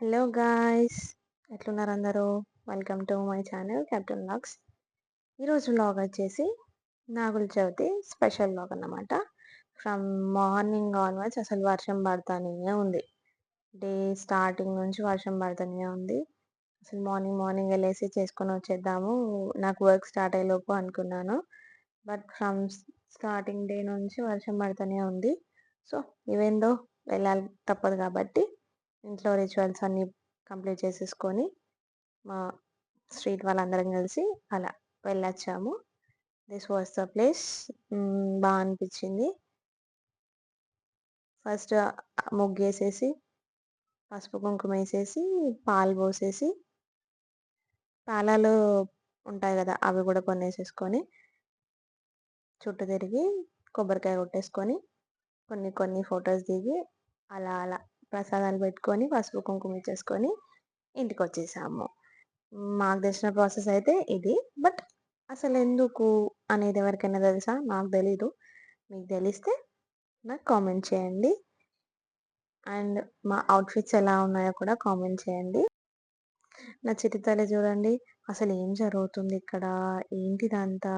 Hello guys ఎట్లున్నారు అందరూ? Welcome to my channel captain logs ఈరోజు లాగ్ వచ్చేసి నాగుల చవితి స్పెషల్ లాగ్ అన్నమాట. ఫ్రమ్ మార్నింగ్ ఆన్వర్డ్స్ అసలు వర్షం పడుతూనే ఉంది. డే స్టార్టింగ్ నుంచి వర్షం పడుతూనే ఉంది. అసలు మార్నింగ్ మార్నింగ్ వెళ్ళేసి చేసుకొని వచ్చేద్దాము. నాకు వర్క్ స్టార్ట్ అయ్యేలోపు అనుకున్నాను. బట్ ఫ్రమ్ స్టార్టింగ్ డే నుంచి వర్షం పడుతూనే ఉంది. సో ఇవేందో వెళ్ళాలి తప్పదు కాబట్టి ఇంట్లో రిచువల్స్ అన్నీ కంప్లీట్ చేసేసుకొని మా స్ట్రీట్ వాళ్ళందరం కలిసి అలా వెళ్ళొచ్చాము. This was the place. బాగా అనిపించింది. ఫస్ట్ ముగ్గేసేసి పసుపు కుంకుమ వేసేసి పాలు పోసేసి పాలాలు ఉంటాయి కదా అవి కూడా కొన్ని వేసేసుకొని చుట్టూ తిరిగి కొబ్బరికాయ కొట్టేసుకొని కొన్ని కొన్ని ఫొటోస్ దిగి అలా అలా ప్రసాదాలు పెట్టుకొని పసుపు కుంకుమ ఇచ్చేసుకొని ఇంటికి వచ్చేసాము మాకు తెలిసిన ప్రాసెస్ అయితే ఇది. బట్ అసలు ఎందుకు అనేది ఎవరికైనా తెలుసా? నాకు తెలీదు. మీకు తెలిస్తే నాకు కామెంట్ చేయండి. అండ్ మా అవుట్ఫిట్స్ ఎలా ఉన్నాయో కూడా కామెంట్ చేయండి. నా చిటితల్లి చూడండి. అసలు ఏం జరుగుతుంది ఇక్కడ? ఏంటిదంతా?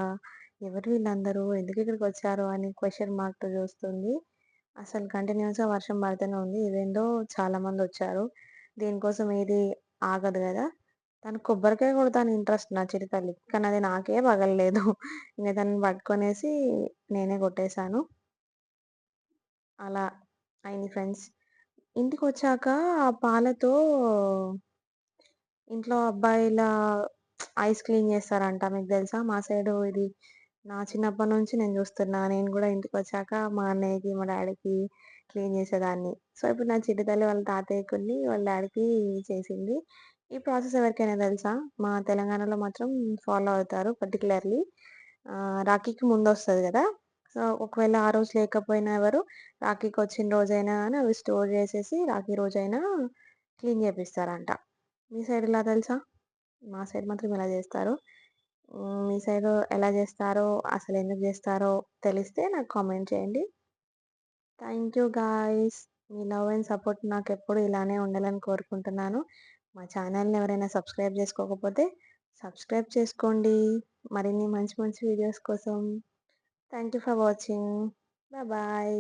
ఎవరు వీళ్ళందరూ? ఎందుకు ఇక్కడికి వచ్చారు అని క్వశ్చన్ మార్క్తో చూస్తుంది. అసలు కంటిన్యూస్గా వర్షం పడుతూనే ఉంది. ఇదేందో చాలా మంది వచ్చారు. దీనికోసం ఏది ఆగదు కదా! తను కొబ్బరికాయ కొడతాను ఇంట్రెస్ట్ నా చిరుతల్లి కానీ అది నాకే పగలలేదు. ఇంకా దాన్ని పట్టుకొనేసి నేనే కొట్టేశాను. అలా అయింది ఫ్రెండ్స్. ఇంటికి వచ్చాక ఆ పాలతో ఇంట్లో అబ్బాయిల ఐస్ క్లీన్ చేస్తారంట. మీకు తెలుసా? మా సైడు ఇది నా చిన్నప్పటి నుంచి నేను చూస్తున్నా. నేను కూడా ఇంటికి వచ్చాక మా అన్నయ్యకి మా డాడీకి క్లీన్ చేసేదాన్ని. సో ఇప్పుడు నా చిట్టి తల్లి వాళ్ళ తాతయ్యకుని వాళ్ళ డాడీకి చేసింది. ఈ ప్రాసెస్ ఎవరికైనా తెలుసా? మా తెలంగాణలో మాత్రం ఫాలో అవుతారు పర్టికులర్లీ రాఖీకి ముందు వస్తుంది కదా? సో ఒకవేళ ఆ రోజు లేకపోయినా ఎవరు రాఖీకి వచ్చిన రోజైనా కానీ అవి స్టోర్ చేసేసి రాఖీ రోజైనా క్లీన్ చేపిస్తారంట. మీ సైడ్ ఇలా తెలుసా? మా సైడ్ మాత్రం ఇలా చేస్తారు. మీ సైడ్ ఎలా చేస్తారో అసలు ఎందుకు చేస్తారో తెలిస్తే నాకు కామెంట్ చేయండి. Thank you guys. Me love and support నాకు ఎప్పుడు ఇలానే ఉండాలని కోరుకుంటున్నాను. మా ఛానల్ని ఎవరైనా సబ్స్క్రైబ్ చేసుకోకపోతే సబ్స్క్రైబ్ చేసుకోండి. మరిన్ని మంచి మంచి వీడియోస్ కోసం. Thank you for watching. Bye.